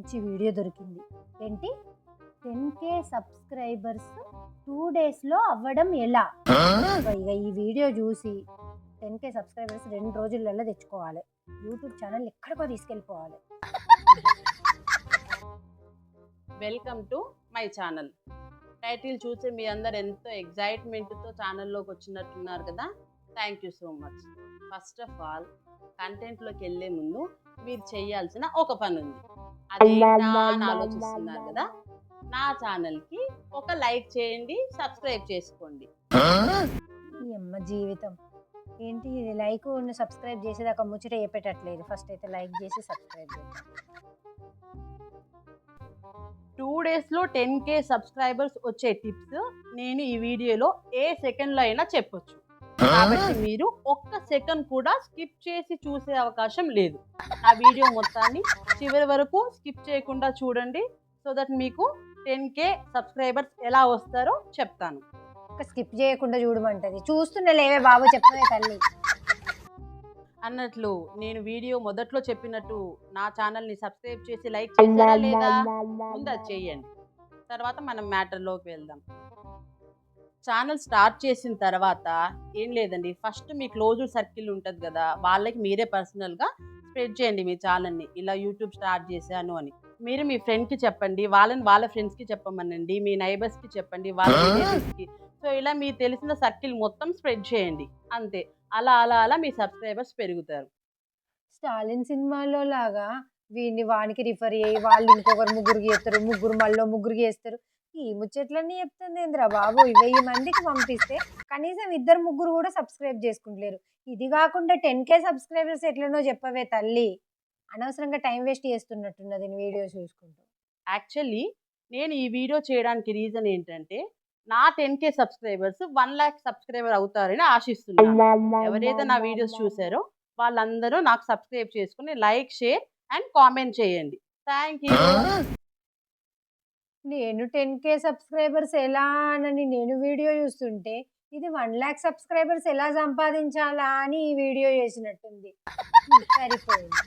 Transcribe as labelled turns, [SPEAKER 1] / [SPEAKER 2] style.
[SPEAKER 1] మంచి వీడియో దొరికింది. ఏంటి? టెన్ కే సబ్స్క్రైబర్స్ టూ డేస్లో అవ్వడం ఎలా? ఇక ఈ వీడియో చూసి టెన్ కే సబ్స్క్రైబర్స్ రెండు రోజులలో తెచ్చుకోవాలి. యూట్యూబ్ ఛానల్ ఎక్కడికో తీసుకెళ్ళిపోవాలి.
[SPEAKER 2] Welcome to my channel. Title చూసి మీ అందరు ఎంతో ఎగ్జైట్మెంట్తో ఛానల్లోకి వచ్చినట్టున్నారు కదా? Thank you so much. First of all కంటెంట్లోకి వెళ్ళే ముందు మీరు చేయాల్సిన ఒక పని ఉంది అదేంటా అని ఆలోచిస్తున్నారు కదా నా ఛానల్కి ఒక లైక్ చేయండి సబ్స్క్రైబ్ చేసుకోండి.
[SPEAKER 1] ఈ అమ్మ జీవితం. ఏంటి ఇది? లైక్ ఉన్న సబ్స్క్రైబ్ చేసేదాకా ముచ్చట చెప్పేటట్లేదు. ఫస్ట్ అయితే లైక్ చేసి సబ్స్క్రైబ్ చేద్దాం.
[SPEAKER 2] టూ డేస్లో టెన్ కే సబ్స్క్రైబర్స్ వచ్చే టిప్స్ నేను ఈ వీడియోలో ఏ సెకండ్లో అయినా చెప్పొచ్చు. కాబట్టి మీరు ఒక్క సెకండ్ కూడా స్కిప్ చేసి చూసే అవకాశం లేదు. నా వీడియో మొత్తాన్ని చివరి వరకు స్కిప్ చేయకుండా చూడండి. సో దట్ మీకు టెన్ కే సబ్స్క్రైబర్స్ ఎలా వస్తారో చెప్తాను.
[SPEAKER 1] స్కిప్ చేయకుండా చూడమంటది. చూస్తున్నా లేవే బాబు చెప్పవే తల్లి.
[SPEAKER 2] అన్నట్లు నేను వీడియో మొదట్లో చెప్పినట్టు నా ఛానల్ని సబ్స్క్రైబ్ చేసి లైక్ చేస్తారా లేదా ముందు అది చేయండి. తర్వాత మనం మ్యాటర్లోకి వెళ్దాం. ఛానల్ స్టార్ట్ చేసిన తర్వాత ఏం లేదండి. ఫస్ట్ మీ క్లోజ్డ్ సర్కిల్ ఉంటుంది కదా వాళ్ళకి మీరే పర్సనల్గా స్ప్రెడ్ చేయండి మీ ఛానల్ని. ఇలా యూట్యూబ్ స్టార్ట్ చేశాను అని. మీరు మీ ఫ్రెండ్కి చెప్పండి వాళ్ళని వాళ్ళ ఫ్రెండ్స్కి చెప్పమనండి మీ నైబర్స్కి చెప్పండి వాళ్ళ రిలేటివ్స్కి సో ఇలా మీ తెలిసిన సర్కిల్ మొత్తం స్ప్రెడ్ చేయండి. అంతే. అలా అలా అలా మీ సబ్స్క్రైబర్స్ పెరుగుతారు.
[SPEAKER 1] స్టాలిన్ సినిమాలో లాగా వీడిని వానికి రిఫర్ అయ్యి వాళ్ళు ఇంకొకరు ముగ్గురికి చేస్తారు ముగ్గురు మళ్ళీ ముగ్గురికి చేస్తారు. ఈ ముచ్చట్లన్నీ చెప్తుంది ఏంద్రా బాబు? ఈ వెయ్యి మందికి పంపిస్తే కనీసం ఇద్దరు ముగ్గురు కూడా సబ్స్క్రైబ్ చేసుకుంటలేరు. ఇది కాకుండా టెన్ కే సబ్స్క్రైబర్స్ ఎట్లనో చెప్పవే తల్లి. అనవసరంగా టైం వేస్ట్ చేస్తున్నట్టున్నది నేను వీడియో చూసుకుంటూ.
[SPEAKER 2] యాక్చువల్లీ నేను ఈ వీడియో చేయడానికి రీజన్ ఏంటంటే నా ten K subscribers one lakh subscriber అవుతారని ఆశిస్తున్నాను. ఎవరైతే నా వీడియోస్ చూసారో వాళ్ళందరూ నాకు సబ్స్క్రైబ్ చేసుకుని లైక్ షేర్ అండ్ కామెంట్ చేయండి. థ్యాంక్ యూ
[SPEAKER 1] నేను టెన్ కే సబ్స్క్రైబర్స్ ఎలా అని నేను వీడియో చూస్తుంటే ఇది వన్ ల్యాక్ సబ్స్క్రైబర్స్ ఎలా సంపాదించాలా అని ఈ వీడియో చేసినట్టుంది. సరిపోయింది.